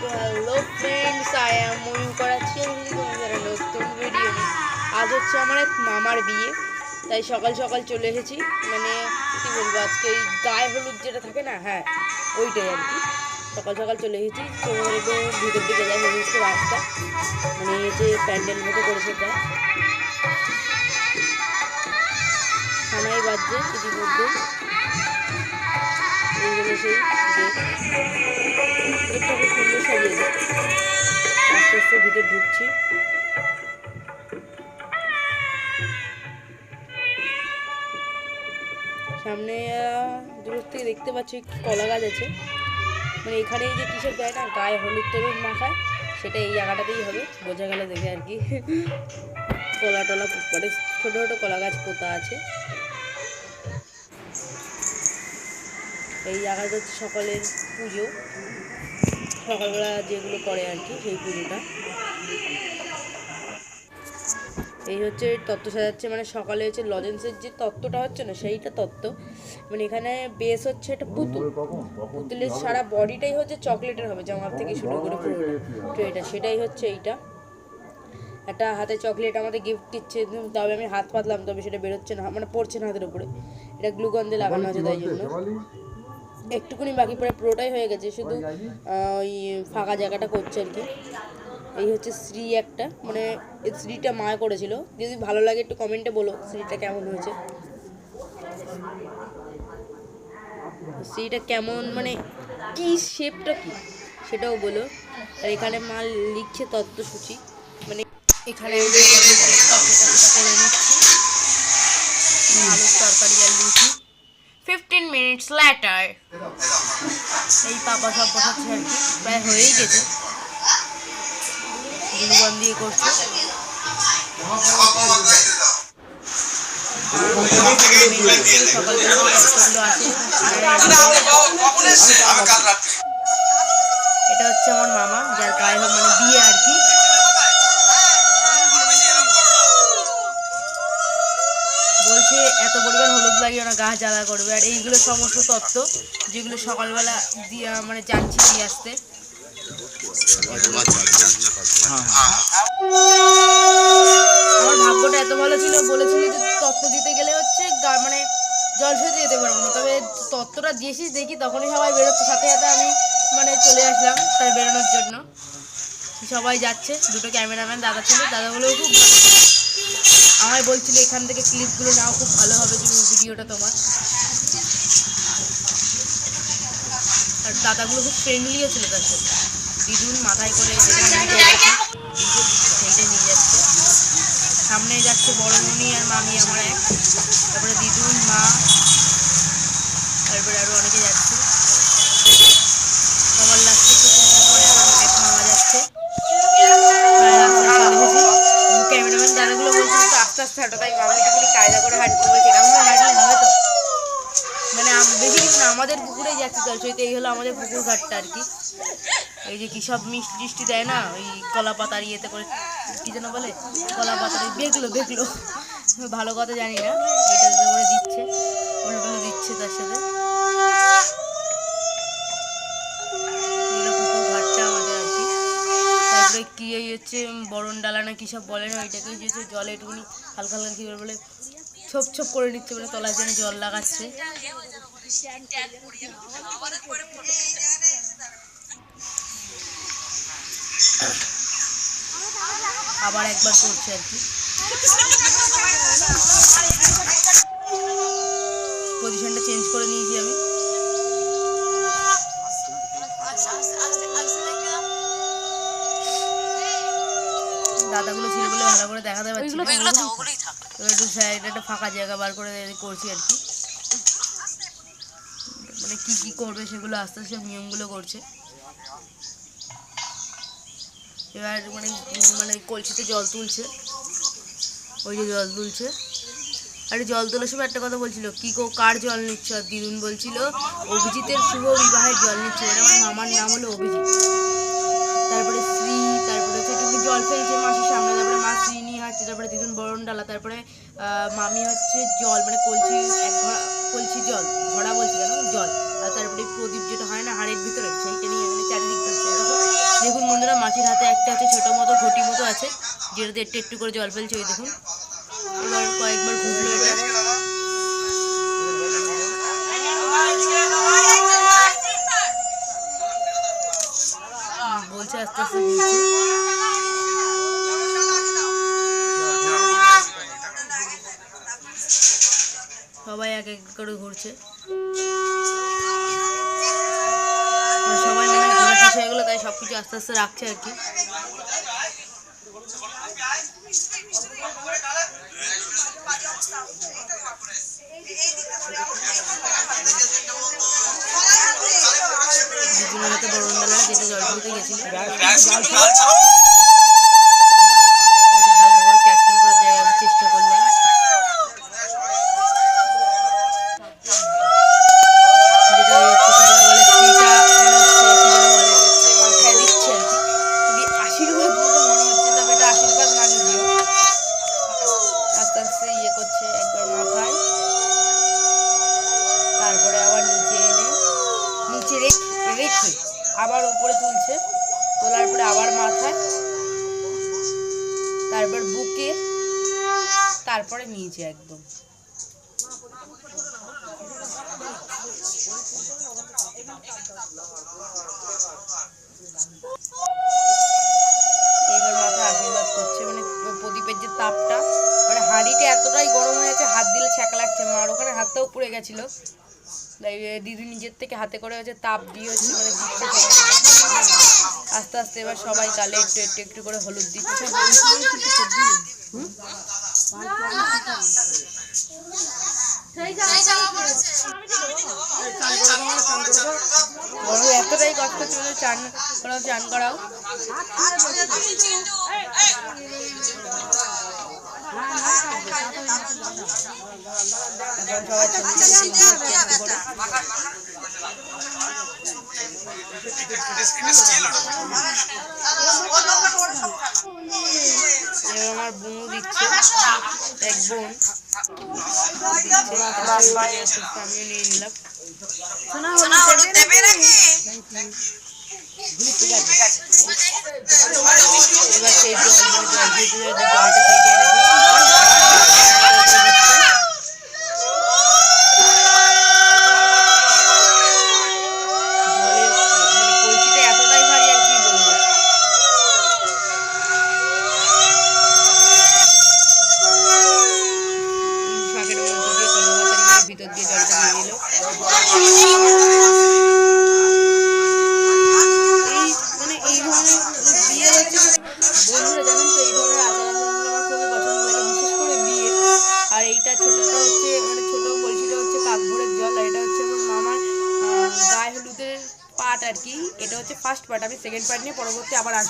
তো hello friends I am Mayur করাচ্ছি তোমাদের নতুন ভিডিও আজ হচ্ছে আমার এক মামার বিয়ে, তাই সকাল সকাল চলে এসেছি। মানে কী বলব, আজকে ওই গায়ে হলুদ যেটা থাকে না হ্যাঁ ওইটাই আর কি। সকাল সকাল চলে এসেছি চলে একটু ভিতর দিকে যাই হচ্ছে রাস্তা। মানে এই যে প্যান্ডেল মতো করেছে প্রায় থানায় বাজছে, ইতিমধ্যে। খুব সুন্দর আস্তে আস্তে ভিতরে সামনে দূর থেকে দেখতে পাচ্ছি কলা গাছ আছে। মানে এখানে এই যে কিসের দেয় না, গায়ে হলুদ তলুদ মাখায়, সেটা এই জায়গাটাতেই হবে, বোঝা গেল দেখে আর কি। কলা টলা পরে ছোটো ছোটো কলা গাছ পোতা আছে। এই জায়গাটা হচ্ছে সকালের পুজো। সকালবেলা যেগুলো করে আর কি সেই পুজোটা। এই হচ্ছে তত্ত্ব সাজাচ্ছে মানে সকালে হচ্ছে লজেন্সের যে তত্ত্বটা হচ্ছে না সেইটা তত্ত্ব। মানে এখানে বেস হচ্ছে একটা পুতুল। পুতুলের সারা বডিটাই হচ্ছে চকলেটের হবে জামা থেকে শুরু করে তো এটা। সেটাই হচ্ছে এইটা। একটা হাতে চকলেট আমাদের গিফট দিচ্ছে তবে আমি হাত পাতলাম তবে সেটা বেরোচ্ছে না মানে পড়ছে না হাতের উপরে। এটা গ্লুকন দিয়ে লাগানো আছে তাই জন্য। একটুকুনি বাকি পড়ে পুরোটাই হয়ে গেছে, শুধু ওই ফাঁকা জায়গাটা করছে আর কি। এই হচ্ছে শ্রী একটা মানে এই শ্রীটা মা করেছিল। যদি ভালো লাগে একটু কমেন্টে বলো শ্রীটা কেমন হয়েছে। শ্রীটা কেমন মানে কি শেপটা কি, সেটাও বলো। আর এখানে মা লিখছে তত্ত্বসূচি মানে এখানে তরকারি আর মিনিটস ল্যাটার এই পাপা সব বসাচ্ছে আর কি। প্রায় হয়েই গেছে। গ্লুগন দিয়ে করছে। এটা হচ্ছে আমার মামা, যার গায়ে মানে বিয়ে আর কি। বলছে, এত পরিমাণ হলুদ লাগিয়ে ওরা গা জ্বালা করবে। আর এইগুলো সমস্ত তত্ত্ব যেগুলো সকালবেলা দিয়ে মানে জানছি দিয়ে আসতে। আমার ভাগ্যটা এত ভালো ছিল, বলেছিল যে তত্ত্ব দিতে গেলে হচ্ছে মানে জল সেতে যেতে পারব না। তবে তত্ত্বটা দিয়েছিস দেখি, তখনই সবাই বেরোচ্ছে। সাথে সাথে আমি মানে চলে আসলাম তাই বেরোনোর জন্য। সবাই যাচ্ছে, দুটো ক্যামেরাম্যান, দাদা ছিল। দাদাগুলোও খুব ভালো। আমায় বলছিল এখান থেকে ক্লিপগুলো নাও খুব ভালো হবে যে ভিডিওটা তোমার। আর দাদাগুলো খুব ফ্রেন্ডলিও ছিল তার সাথে। দিদুন মাথায় করে সেইটা নিয়ে যাচ্ছে। সামনে যাচ্ছে বড় মনি আর মামি আমার এক। তারপরে দিদুন মা তারপরে আরও অনেকে যাচ্ছে সবার লাগছে পরে আমার এক মামা যাচ্ছে ক্যামেরাম্যান দাদাগুলো বলছিল তো আস্তে আস্তে হাঁটো তাই মামা একটুখানি কায়দা করে হাঁটতে বলছে এরকম করে হাঁটলে হবে তো। মানে বেশি কিছু না, আমাদের পুকুরেই যাচ্ছে জলসইতে এই হলো আমাদের পুকুর ঘাটটা আর কি। এই যে কি সব মিষ্টি টিষ্টি দেয় না, ওই কলা পাতার ইয়েতে করে, কী যেন বলে, কলা পাতার বেগলো বেগলো ভালো কথা জানি না, এটা করে দিচ্ছে ওগুলো দিচ্ছে তার সাথে। কি এই হচ্ছে বরণ ডালা না কী সব বলে না ওইটাকে যে জলে একটুখানি হালকা হালকা কী বলে, ছোপ ছোপ করে নিচ্ছে বলে তলার জন্য জল লাগাচ্ছে। আবার একবার করছে আর কি পজিশনটা চেঞ্জ করে নিয়েছি আমি দাদাগুলো ছিল দেখাতে পারছি না। তো একটু সাইডে একটা ফাঁকা জায়গা বার করে করছি আর কি। মানে কি কি করবে সেগুলো আস্তে আস্তে নিয়মগুলো করছে। এবার মানে মানে কলসিতে জল তুলছে। ওই যে জল তুলছে। আরে জল তোলার সময় একটা কথা বলছিল কি কো কার জল নিচ্ছ? আর দিদুন বলছিল অভিজিতের শুভ বিবাহের জল নিচ্ছে। মানে আমার মামার নাম হলো অভিজিৎ। তারপরে শ্রী তারপরে হচ্ছে একটু জল ফেলছে মাসির সামনে তারপরে মা হাঁটছে তারপরে দিদুন বরণ ডালা, তারপরে মামি হচ্ছে জল মানে কলসি, এক কলসি জল, ঘড়া বলছি কেন? জল। আর তারপরে প্রদীপ যেটা হয় না, হাড়ের ভিতরে, সেইটা নিয়ে মানে চারিদিক ঘুরছে দেখো মাছির হাতে একটা আছে ছোটো মতো, ঘটি মতো আছে যেটাতে একটু একটু করে জল ফেলছে ওই দেখুন। এবার কয়েকবার ঘুরলো এটা। বলছে আস্তে আস্তে সবাই এক এক করে ঘুরছে। সবাই মানে হয়ে তাই সব কিছু আস্তে আস্তে রাখছে আর কি। দুজনের যেটা জল ঢুলতে গেছিল। নিচে রেখে আবার উপরে তুলছে, তোলার পরে আবার মাথায়। তারপর বুকে, তারপরে নিচে একদম। এইবার মাথায় আশীর্বাদ করছে মানে প্রদীপের যে তাপটা মানে হাঁড়িটা এতটাই গরম হয়ে আছে হাত দিলে ছ্যাঁকা লাগছে। মার ওখানে হাতটাও পুড়ে গেছিল। তাই দিদি নিজের থেকে হাতে করে হচ্ছে তাপ দিয়ে হচ্ছে মানে। আস্তে আস্তে এবার সবাই গালে একটু একটু একটু করে হলুদ দিচ্ছে। হুম? এতটাই কষ্ট ছিল চান করাও চান করাও। আমার বোনও দিচ্ছে এক বোন আমিও নিয়ে নিলাম জলটা থেকে জলের মানে কলসিটা এতটাই ভারী আর কি বলব শাকের মধ্যে দিয়ে কলকাতার ভিতর দিয়ে জলটা দিয়ে দিল এই মানে এই ধরনের বিয়ে হচ্ছে না, বন্ধুরা জানেন তো, এই ধরনের আচার আচরণগুলো আমার খুবই পছন্দ লাগে, বিশেষ করে বিয়ে। আর এইটা ছোটটা হচ্ছে মানে ছোট কলসিটা হচ্ছে কাকভোরের জল এটা হচ্ছে আমার মামার হলুদের পার্ট আর কি। এটা হচ্ছে ফার্স্ট পার্ট আমি সেকেন্ড পার্ট নিয়ে পরবর্তী আবার আসব।